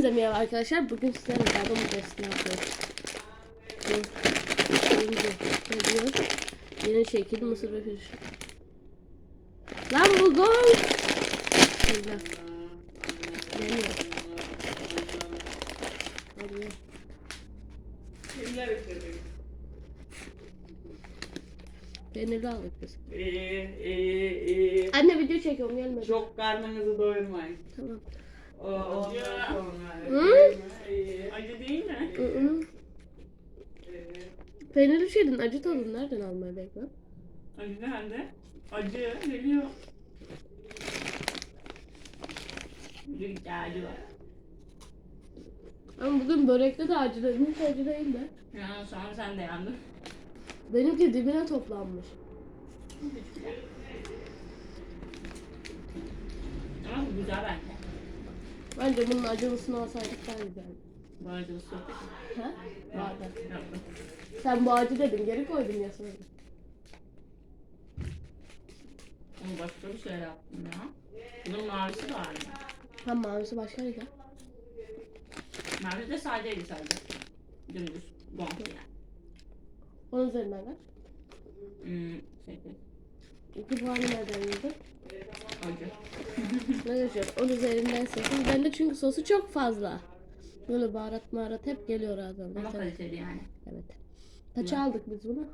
Hepinize merhaba arkadaşlar. Bugün sizlerle beraber bu testini yapıyoruz. Önce? Yeni şekil mısır ve pirinç. Lan bu gol. Güzel. Geliyor. Hadi. Kimler? Peynirli aldık biz. İyi, iyi, iyi. Anne video çekiyorum gelmedi. Çok karnınızı doyurmayın. Tamam. O, ondan sonra. Hı? İyi. Acı değil mi? Hı hı. Peynirli şeyden acı tadını nereden almaya bekle? Acı nerede? Acı geliyor. Bir acı var. Ama bugün börekte de acı dedim. Hiç acı değil de. Ya sonra sen de yandın. Benimki dibine toplanmış. Ama bu güzel bence. Bence bunun acılısını alsaydık daha güzeldi. Bu acılı su. Ha? Vardı. Yaptım. Sen bu acı dedin, geri koydum ya sonra. Onu başka bir şey yaptım ya. Bunun mavisi de vardı. Ha mavisi başkaydı. Mavi de sadeydi sadece. Dümdüz. Bonk yani. Onun üzerinden kaç? Hmm, sekiz. İki puanı nereden yedin? Acı. Ne geçiyor? Onun üzerinden sekiz. Bende çünkü sosu çok fazla. Böyle baharat maharat hep geliyor ağzına. Ama kaliteli yani. evet. Kaça aldık biz bunu?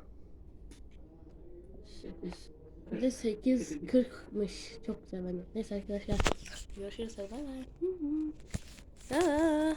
Sekiz. Bir de 8 40'mış. Çok güzel bence. Neyse arkadaşlar. Görüşürüz. Bay bay. Hı hı. Aa.